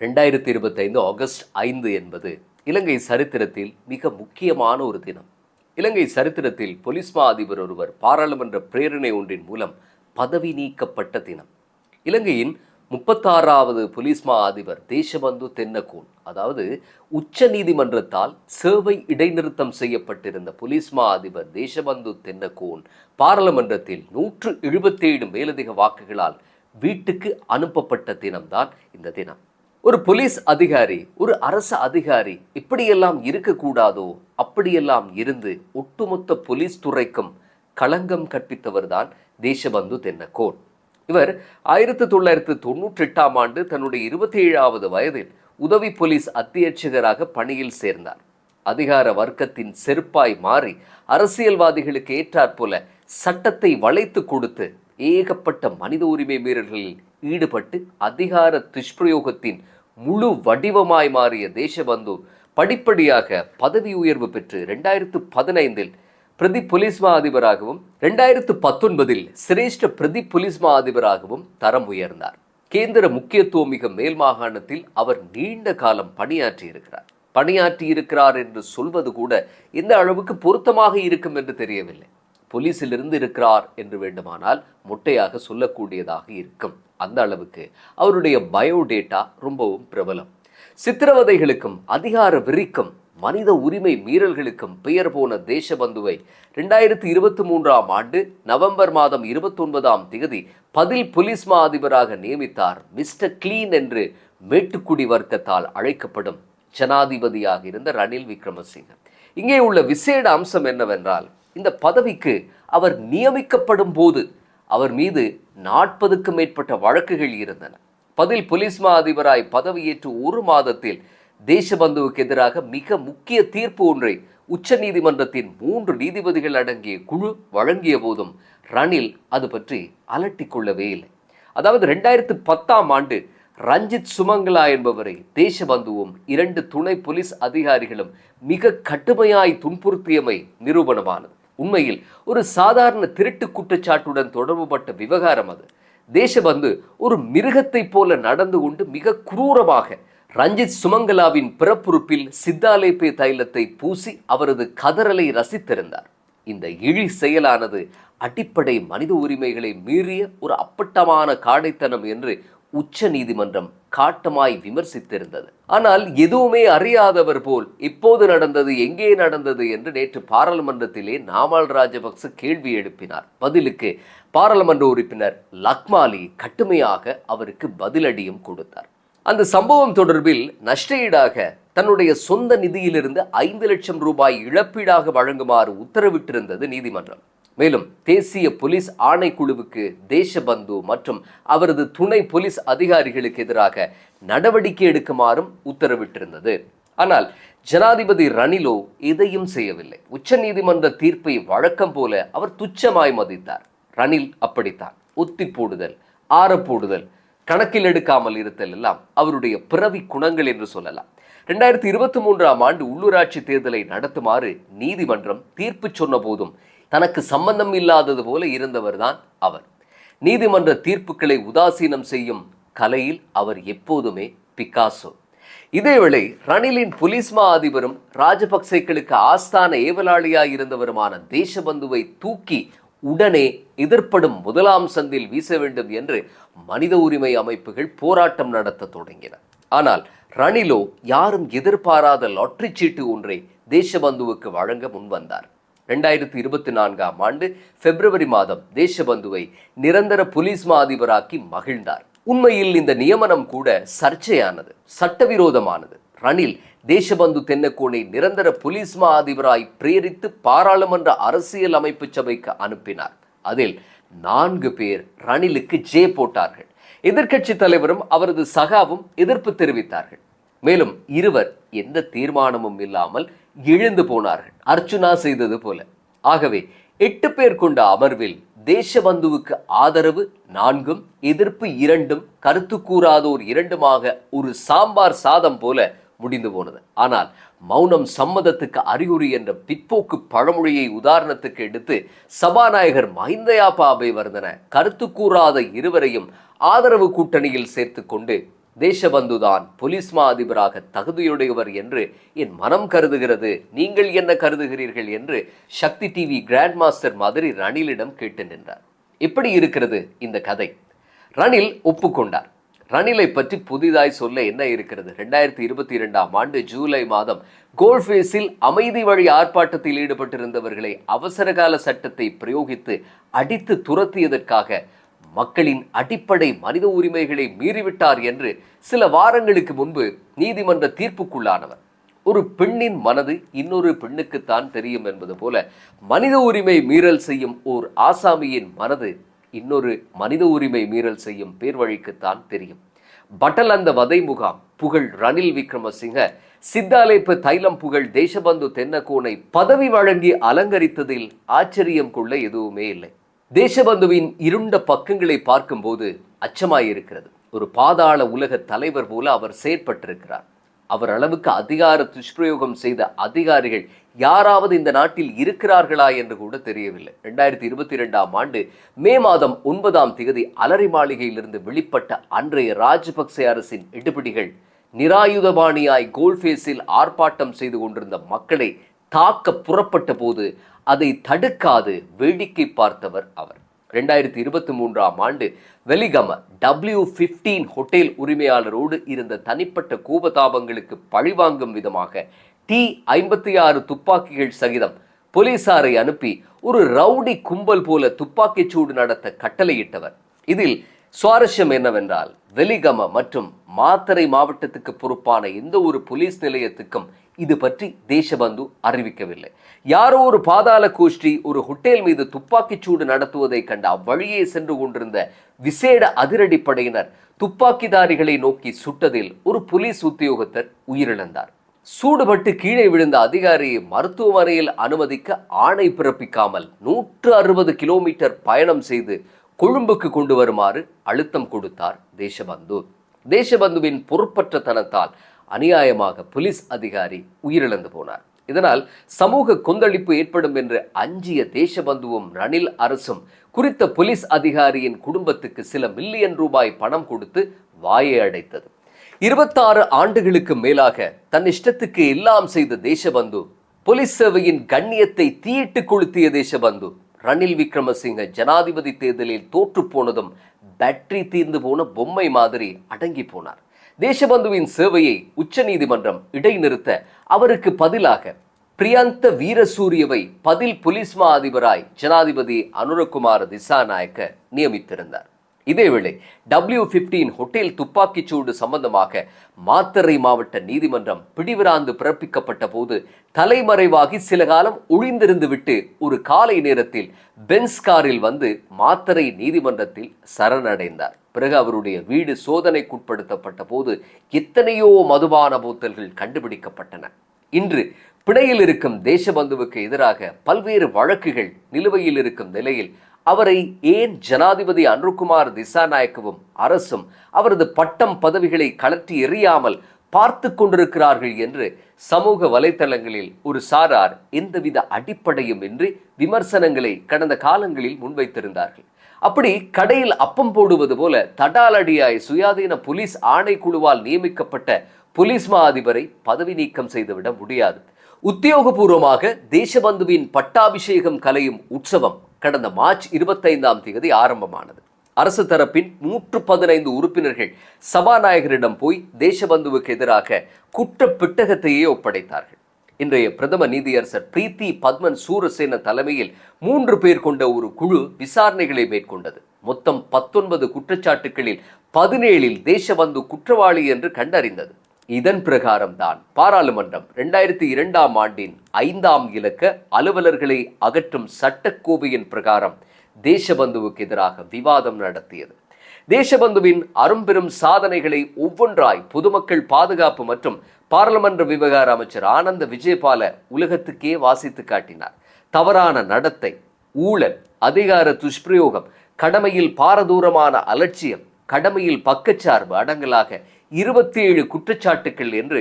ரெண்டாயிரத்தி இருபத்தைந்து ஆகஸ்ட் ஐந்து என்பது இலங்கை சரித்திரத்தில் மிக முக்கியமான ஒரு தினம். இலங்கை சரித்திரத்தில் பொலிஸ்மா அதிபர் ஒருவர் பாராளுமன்ற பிரேரணை ஒன்றின் மூலம் பதவி நீக்கப்பட்ட தினம். இலங்கையின் முப்பத்தாறாவது பொலிஸ்மா அதிபர் தேசபந்து தென்னகோன் அதாவது உச்ச நீதிமன்றத்தால் சேவை இடைநிறுத்தம் செய்யப்பட்டிருந்த பொலிஸ்மா அதிபர் தேசபந்து தென்னகோன் பாராளுமன்றத்தில் நூற்று எழுபத்தேழு மேலதிக வாக்குகளால் வீட்டுக்கு அனுப்பப்பட்ட தினம்தான் இந்த தினம். ஒரு போலீஸ் அதிகாரி ஒரு அரசு அதிகாரி இப்படியெல்லாம் இருக்கக்கூடாதோ? அப்படியெல்லாம் இருந்து ஒட்டுமொத்த போலீஸ் துறைக்கும் களங்கம் கற்பித்தவர்தான் தேசபந்து தென்னகோன் இவர் ஆயிரத்தி தொள்ளாயிரத்து தொண்ணூற்றி எட்டாம் ஆண்டு தன்னுடைய இருபத்தி ஏழாவது வயதில் உதவி போலீஸ் அத்தியட்சகராக பணியில் சேர்ந்தார். அதிகார வர்க்கத்தின் செருப்பாய் மாறி அரசியல்வாதிகளுக்கு ஏற்றாற்போல சட்டத்தை வளைத்து கொடுத்து ஏகப்பட்ட மனித உரிமை மீறல்களில் ஈடுபட்டு அதிகார துஷ்பிரயோகத்தின் முழு வடிவமாய் மாறிய தேசபந்து படிப்படியாக பதவி உயர்வு பெற்று ரெண்டாயிரத்து பதினைந்தில் பிரதி போலீஸ் மா அதிபராகவும் ரெண்டாயிரத்து பத்தொன்பதில் சிரேஷ்ட பிரதி போலீஸ் மா அதிபராகவும் தரம் உயர்ந்தார். கேந்திர முக்கியத்துவம் மிக மேல் மாகாணத்தில் அவர் நீண்ட காலம் பணியாற்றி இருக்கிறார் பணியாற்றி இருக்கிறார் என்று சொல்வது கூட எந்த அளவுக்கு பொருத்தமாக இருக்கும் என்று தெரியவில்லை. போலீஸிலிருந்து இருக்கிறார் என்று வேண்டுமானால் முட்டையாக சொல்லக்கூடியதாக இருக்கும். அந்த அளவுக்கு அவருடைய பயோடேட்டா ரொம்பவும் பிரபலம். சித்திரவதைகளுக்கும் அதிகார விரிக்கும் மனித உரிமை மீறல்களுக்கும் பெயர் போன தேசபந்துவை ரெண்டாயிரத்தி இருபத்தி மூன்றாம் ஆண்டு நவம்பர் மாதம் இருபத்தொன்பதாம் திகதி பதில் போலீஸ் மா அதிபராக நியமித்தார் மிஸ்டர் கிளீன் என்று மேட்டுக்குடி வர்க்கத்தால் அழைக்கப்படும் ஜனாதிபதியாக இருந்த ரணில் விக்ரமசிங்க. இங்கே உள்ள விசேட அம்சம் என்னவென்றால் இந்த பதவிக்கு அவர் நியமிக்கப்படும் போது அவர் மீது நாற்பதுக்கும் மேற்பட்ட வழக்குகள் இருந்தன. பதில் போலீஸ் மா அதிபராய் பதவியேற்று ஒரு மாதத்தில் தேசபந்துவுக்கு எதிராக மிக முக்கிய தீர்ப்பு ஒன்றை உச்ச நீதிமன்றத்தின் மூன்று நீதிபதிகள் அடங்கிய குழு வழங்கிய போதும் ரணில் அது பற்றி அலட்டிக் கொள்ளவே இல்லை. அதாவது ரெண்டாயிரத்து பத்தாம் ஆண்டு ரஞ்சித் சுமங்கலா என்பவரை தேசபந்துவும் இரண்டு துணை போலீஸ் அதிகாரிகளும் மிக கடுமையாய் துன்புறுத்தியமை நிரூபணமானது. உண்மையில் ஒரு சாதாரண திருட்டு குற்றச்சாட்டுடன் தொடர்புபட்ட விவகாரம் அது. தேசபந்து ஒரு மிருகத்தைப் போல நடந்து கொண்டு மிக குரூரமாக ரஞ்சித் சுமங்கலாவின் பிறப்புறுப்பில் சித்தாலேப்பே தைலத்தை பூசி அவரது கதறலை ரசித்திருந்தார். இந்த இழி செயலானது அடிப்படை மனித உரிமைகளை மீறிய ஒரு அப்பட்டமான காடைத்தனம் என்று உச்ச நீதிமன்றம் காட்டமாய் விமர்சித்திருந்தது. ஆனால் எதுவுமே அறியாதவர் போல் இப்போது நடந்தது எங்கே நடந்தது என்று நேற்று பாராளுமன்றத்திலே நாமல் ராஜபக்ச கேள்வி எழுப்பினார். பதிலுக்கு பாராளுமன்ற உறுப்பினர் லக்மாலி கட்டுமையாக அவருக்கு பதிலடியும் கொடுத்தார். அந்த சம்பவம் தொடர்பில் நஷ்டஈடாக தன்னுடைய சொந்த நிதியிலிருந்து ஐந்து லட்சம் ரூபாய் இழப்பீடாக வழங்குமாறு உத்தரவிட்டிருந்தது நீதிமன்றம். மேலும் தேசிய போலீஸ் ஆணைக்குழுவுக்கு தேசபந்து மற்றும் அவரது துணை போலீஸ் அதிகாரிகளுக்கு எதிராக நடவடிக்கை எடுக்குமாறும் உத்தரவிட்டிருந்தது. ஆனால் ஜனாதிபதி ரணிலோ எதையும் செய்யவில்லை. உச்ச நீதிமன்ற தீர்ப்பை வழக்கம் போல அவர் துச்சமாய் மதித்தார். ரணில் அப்படித்தான். ஒத்தி போடுதல் ஆறப்போடுதல் கணக்கில் எடுக்காமல் இருத்தல் எல்லாம் அவருடைய பிறவி குணங்கள் என்று சொல்லலாம். ரெண்டாயிரத்தி இருபத்தி மூன்றாம் ஆண்டு உள்ளூராட்சி தேர்தலை நடத்துமாறு நீதிமன்றம் தீர்ப்பு சொன்ன போதும் தனக்கு சம்பந்தம் இல்லாதது போல இருந்தவர்தான் அவர். நீதிமன்ற தீர்ப்புகளை உதாசீனம் செய்யும் கலையில் அவர் எப்போதுமே பிக்காசோ. இதேவேளை ரணிலின் புலிஸ்மா அதிபரும் ராஜபக்சேக்களுக்கு ஆஸ்தான ஏவலாளியாய் இருந்தவருமான தேசபந்துவை தூக்கி உடனே எதிர்ப்படும் முதலாம் சந்தில் வீச வேண்டும் என்று மனித உரிமை அமைப்புகள் போராட்டம் நடத்த தொடங்கின. ஆனால் ரணிலோ யாரும் எதிர்பாராத லாட்டரி சீட்டு ஒன்றை தேசபந்துவுக்கு வழங்க முன்வந்தார். ரெண்டாயிரத்தி இருபத்தி நான்காம் ஆண்டு பிப்ரவரி மாதம் தேசபந்துவை நிரந்தர போலீஸ் மா அதிபராக்கி மகிழ்ந்தார். உண்மையில் இந்த நியமனம் கூட சர்ச்சையானது சட்டவிரோதமானது. ரணில் தேசபந்து தென்னக்கோனை நிரந்தர போலீஸ் மா அதிபராய் பிரேரித்து பாராளுமன்ற அரசியல் அமைப்பு சபைக்கு அனுப்பினார். அதில் நான்கு பேர் ரணிலுக்கு ஜே போட்டார்கள். எதிர்க்கட்சி தலைவரும் அவரது சகாவும் எதிர்ப்பு தெரிவித்தார்கள். மேலும் இருவர் எந்த தீர்மானமும் இல்லாமல் எழுந்து போனார்கள். அர்ச்சுனா செய்தது போல. ஆகவே எட்டு பேர் கொண்ட அமர்வில் தேசபந்துவுக்கு ஆதரவு நான்கும் எதிர்ப்பு இரண்டும் கருத்து கூறாதோர் இரண்டுமாக ஒரு சாம்பார் சாதம் போல முடிந்து போனது. ஆனால் மௌனம் சம்மதத்துக்கு அறிகுறி என்ற பிற்போக்கு பழமொழியை உதாரணத்துக்கு எடுத்து சபாநாயகர் மைந்தையா பாபை வர்ந்தன கருத்து கூறாத இருவரையும் ஆதரவு கூட்டணியில் சேர்த்து கொண்டு தேசபந்துதான் போலீஸ் மா அதிபராக தகுதியுடையவர் என்று என் மனம் கருதுகிறது. நீங்கள் என்ன கருதுகிறீர்கள் என்று சக்தி டிவி கிராண்ட் மாஸ்டர் மாதிரி ரணிலிடம் கேட்டு நின்றார். எப்படி இருக்கிறது இந்த கதை? ரணில் ஒப்புக்கொண்டார். ரணிலை பற்றி புதிதாய் சொல்ல என்ன இருக்கிறது? ரெண்டாயிரத்தி இருபத்தி இரண்டாம் ஆண்டு ஜூலை மாதம் கோல்ஃபேஸில் அமைதி வழி ஆர்ப்பாட்டத்தில் ஈடுபட்டிருந்தவர்களை அவசரகால சட்டத்தை பிரயோகித்து அடித்து துரத்தியதற்காக மக்களின் அடிப்படை மனித உரிமைகளை மீறிவிட்டார் என்று சில வாரங்களுக்கு முன்பு நீதிமன்ற தீர்ப்புக்குள்ளானவர். ஒரு பெண்ணின் மனது இன்னொரு பெண்ணுக்குத்தான் தெரியும் என்பது போல மனித உரிமை மீறல் செய்யும் ஓர் ஆசாமியின் மனது இன்னொரு மனித உரிமை மீறல் செய்யும் பேர்வழிக்குத்தான் தெரியும். பட்டல் அந்த வதை முகாம் புகழ் ரணில் விக்ரமசிங்க சித்தாலேப்பு தைலம் புகழ் தேசபந்து தென்னக்கோனை பதவி வழங்கி அலங்கரித்ததில் ஆச்சரியம் கொள்ள எதுவுமே இல்லை. தேசபந்துவின் இருண்ட பக்கங்களை பார்க்கும்போது அச்சமாயிருக்கிறது. ஒரு பாதாள உலக தலைவர் போல அவர் செயற்பட்டிருக்கிறார். அவர் அளவுக்கு அதிகார துஷ்பிரயோகம் செய்த அதிகாரிகள் யாராவது இந்த நாட்டில் இருக்கிறார்களா என்று கூட தெரியவில்லை. ரெண்டாயிரத்தி இருபத்தி ரெண்டாம் ஆண்டு மே மாதம் ஒன்பதாம் திகதி அலரி மாளிகையிலிருந்து வெளிப்பட்ட அன்றைய ராஜபக்சே அரசின் இடுபிடிகள் நிராயுதபாணியாய் கோல்ஃபேஸில் ஆர்ப்பாட்டம் செய்து கொண்டிருந்த மக்களை தாக்க புறப்பட்ட போது அதை தடுக்காது வேடிக்கை பார்த்தவர் அவர். ரெண்டாயிரத்தி இருபத்தி மூன்றாம் ஆண்டு வெலிகம டபிள்யூ பிப்டீன் ஹோட்டல் உரிமையாளரோடு இருந்த தனிப்பட்ட கோபதாபங்களுக்கு பழிவாங்கும் விதமாக டி ஐம்பத்தி ஆறு துப்பாக்கிகள் சகிதம் போலீசாரை அனுப்பி ஒரு ரவுடி கும்பல் போல துப்பாக்கிச் சூடு நடத்த கட்டளையிட்டவர். இதில் சுவாரஸ்யம் என்னவென்றால் வெலிகம மற்றும் மாத்தரை மாவட்டத்துக்கு பொறுப்பான எந்த ஒரு போலீஸ் நிலையத்துக்கும் இது பற்றி தேசபந்து அறிவிக்கவில்லை. யாரோ ஒரு பாதாள கோஷ்டி ஒரு ஹோட்டேல் மீது துப்பாக்கிச் சூடு நடத்துவதை கண்ட அவ்வழியே சென்று கொண்டிருந்த விசேட அதிரடிப்படையினர் துப்பாக்கிதாரிகளை நோக்கி சுட்டதில் ஒரு போலீஸ் உத்தியோகத்தர் உயிரிழந்தார். சூடுபட்டு கீழே விழுந்த அதிகாரியை மருத்துவமனையில் அனுமதிக்க ஆணை பிறப்பிக்காமல் நூற்று அறுபது கிலோமீட்டர் பயணம் செய்து கொழும்புக்கு கொண்டு வருமாறு அழுத்தம் கொடுத்தார் தேசபந்து. தேசபந்துவின் பொறுப்பற்ற தனத்தால் அநியாயமாக போலீஸ் அதிகாரி உயிரிழந்து போனார். இதனால் சமூக கொந்தளிப்பு ஏற்படும் என்று அஞ்சிய தேசபந்துவும் ரணில் அரசும் குறித்த போலீஸ் அதிகாரியின் குடும்பத்துக்கு சில மில்லியன் ரூபாய் பணம் கொடுத்து வாயை அடைத்தது. இருபத்தாறு ஆண்டுகளுக்கு மேலாக தன் இஷ்டத்துக்கு எல்லாம் செய்த தேசபந்து போலீஸ் சேவையின் கண்ணியத்தை தீயிட்டு கொளுத்திய தேசபந்து ரணில் விக்ரமசிங்க ஜனாதிபதி தேர்தலில் தோற்று போனதும் பேட்டரி தீர்ந்து போன பொம்மை மாதிரி அடங்கி போனார். தேசபந்துவின் சேவையை உச்சநீதிமன்றம் இடைநிறுத்த அவருக்கு பதிலாக பிரியாந்த வீரசூரியவை பதில் போலீஸ் மா அதிபராய் ஜனாதிபதி அனுரகுமார் திசாநாயக்க நியமித்திருந்தார். இதேவேளை டபிள்யூ பிப்டீன் ஹோட்டேல் துப்பாக்கிச்சூடு சம்பந்தமாக மாத்தறை மாவட்ட நீதிமன்றம் பிடிவிராந்து பிறப்பிக்கப்பட்ட போது தலைமறைவாகி சில காலம் ஒளிந்திருந்து விட்டு ஒரு காலை நேரத்தில் பென்ஸ் காரில் வந்து மாத்தறை நீதிமன்றத்தில் சரணடைந்தார். பிறகு அவருடைய வீடு சோதனைக்குட்படுத்தப்பட்ட போது எத்தனையோ மதுபான போத்தல்கள் கண்டுபிடிக்கப்பட்டன. இன்று பிணையில் இருக்கும் தேசபந்துவுக்கு எதிராக பல்வேறு வழக்குகள் நிலுவையில் இருக்கும் நிலையில் அவரை ஏன் ஜனாதிபதி அன்ருகுமார் திசாநாயக்கவும் அரசும் அவரது பட்டம் பதவிகளை கலற்றி எறியாமல் பார்த்து கொண்டிருக்கிறார்கள் என்று சமூக வலைத்தளங்களில் ஒரு சாரார் எந்தவித அடிப்படையும் இன்றி விமர்சனங்களை கடந்த காலங்களில் முன்வைத்திருந்தார்கள். அப்படி கடையில் அப்பம் போடுவது போல தடாலடியாய் சுயாதீன போலீஸ் ஆணைக்குழுவால் நியமிக்கப்பட்ட போலீஸ் மா அதிபரை பதவி நீக்கம் செய்துவிட முடியாது. உத்தியோகபூர்வமாக தேசபந்துவின் பட்டாபிஷேகம் கலையும் உற்சவம் கடந்த மார்ச் இருபத்தைந்தாம் தேதி ஆரம்பமானது. அரசு தரப்பின் நூற்று பதினைந்து உறுப்பினர்கள் சபாநாயகரிடம் போய் தேசபந்துவுக்கு எதிராக குற்ற பிட்டகத்தையே ஒப்படைத்தார்கள். இன்றைய பிரதம நீதியரசர் பிரீத்தி பத்மன் சூரசேன தலைமையில் மூன்று பேர் கொண்ட ஒரு குழு விசாரணைகளை மேற்கொண்டது. மொத்தம் பத்தொன்பது குற்றச்சாட்டுகளில் பதினேழில் தேசபந்து குற்றவாளி என்று கண்டறிந்தது. இதன் பிரகாரம் தான் பாராளுமன்றம் ரெண்டாயிரத்தி இரண்டாம் ஆண்டின் ஐந்தாம் இலக்க அலுவலர்களை அகற்றும் சட்டக்கோவையின் பிரகாரம் தேசபந்துவுக்கு எதிராக விவாதம் நடத்தியது. தேசபந்துவின் அரும்பெரும் சாதனைகளை ஒவ்வொன்றாய் பொதுமக்கள் பாதுகாப்பு மற்றும் பாராளுமன்ற விவகார அமைச்சர் ஆனந்த விஜயபால உலகத்துக்கே வாசித்து காட்டினார். தவறான நடத்தை ஊழல் அதிகார துஷ்பிரயோகம் கடமையில் பாரதூரமான அலட்சியம் கடமையில் பக்கச்சார்பு அடங்கலாக இருபத்தி ஏழு குற்றச்சாட்டுக்கள் என்று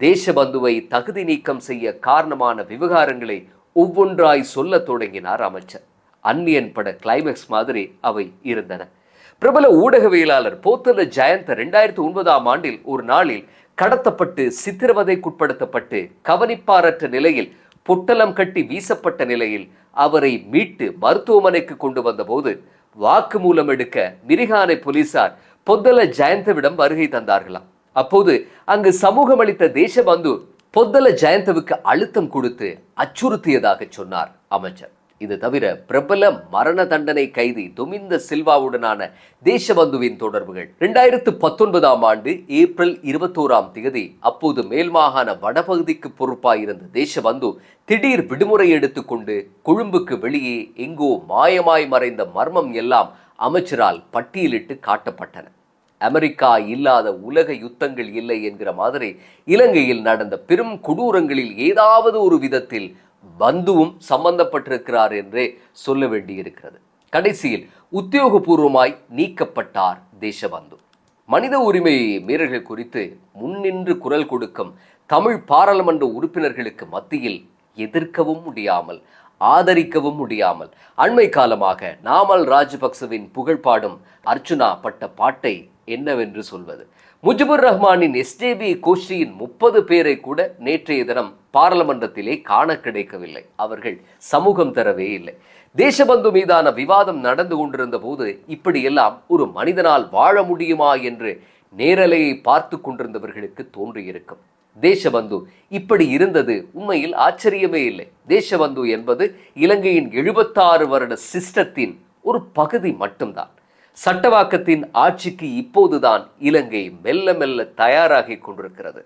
தேசபந்துவை தகுதி நீக்கம் செய்ய காரணமான விவகாரங்களை ஒவ்வொன்றாய் சொல்லத் தொடங்கினார் அமைச்சர். அந்நியன் பட கிளைமேக்ஸ் மாதிரி அவை இருந்தன. பிரபல ஊடகவியலாளர் போத்தல ஜயந்த ரெண்டாயிரத்தி ஒன்பதாம் ஆண்டில் ஒரு நாளில் கடத்தப்பட்டு சித்திரவதைக்குட்படுத்தப்பட்டு கவனிப்பாரற்ற நிலையில் பொட்டலம் கட்டி வீசப்பட்ட நிலையில் அவரை மீட்டு மருத்துவமனைக்கு கொண்டு வந்தபோது வாக்குமூலம் எடுக்க மிரிகானை போலீசார் பொத்தல ஜெயந்தவிடம் வருகை தந்தார்களாம். அப்போது அங்கு சமூகம் அளித்த தேசபந்து பொத்தல ஜெயந்தவுக்கு அழுத்தம் கொடுத்து அச்சுறுத்தியதாக சொன்னார் அமைச்சர். இது தவிர பிரபல மரண தண்டனை கைதி துமிந்த சில்வாவுடனான தேசபந்துவின் தொடர்புகள். இரண்டாயிரத்து பத்தொன்பதாம் ஆண்டு ஏப்ரல் இருபத்தோராம் தேதி அப்போது மேல்மாகாண வடபகுதிக்கு பொறுப்பாயிருந்த தேசபந்து திடீர் விடுமுறை எடுத்துக்கொண்டு கொழும்புக்கு வெளியே எங்கோ மாயமாய் மறைந்த மர்மம் எல்லாம் அமைச்சரால் பட்டியலிட்டு காட்டப்பட்டன. அமெரிக்கா இல்லாத உலக யுத்தங்கள் இல்லை என்கிற மாதிரி இலங்கையில் நடந்த பெரும் கொடூரங்களில் ஏதாவது ஒரு விதத்தில் பந்துவும் சம்பந்தப்பட்டிருக்கிறார் என்றே சொல்ல வேண்டியிருக்கிறது. கடைசியில் உத்தியோகபூர்வமாய் நீக்கப்பட்டார் தேசபந்து. மனித உரிமை மீறல்கள் குறித்து முன்னின்று குரல் கொடுக்கும் தமிழ் பாராளுமன்ற உறுப்பினர்களுக்கு மத்தியில் எதிர்க்கவும் முடியாமல் ஆதரிக்கவும் முடியாமல். அண்மை காலமாக நாமல் ராஜபக்சவின் புகழ்பாடும் அர்ச்சுனா பட்ட பாட்டை என்னவென்று சொல்வது? முஜிபுர் ரஹ்மானின் எஸ்டேபி கோஷ்டியின் முப்பது பேரை கூட நேற்றைய தினம் பாராளுமன்றத்திலே காண கிடைக்கவில்லை. அவர்கள் சமூகம் தரவே இல்லை. தேசபந்து மீதான விவாதம் நடந்து கொண்டிருந்த போது இப்படியெல்லாம் ஒரு மனிதனால் வாழ முடியுமா என்று நேரலையை பார்த்து கொண்டிருந்தவர்களுக்கு தோன்றியிருக்கும். தேசபந்து. இப்படி இருந்தது உண்மையில் ஆச்சரியமே இல்லை. தேசபந்து என்பது இலங்கையின் எழுபத்தாறு வருட சிஸ்டத்தின் ஒரு பகுதி மட்டும்தான். சட்டவாக்கத்தின் ஆட்சிக்கு இப்போதுதான் இலங்கை மெல்ல மெல்ல தயாராகி கொண்டிருக்கிறது.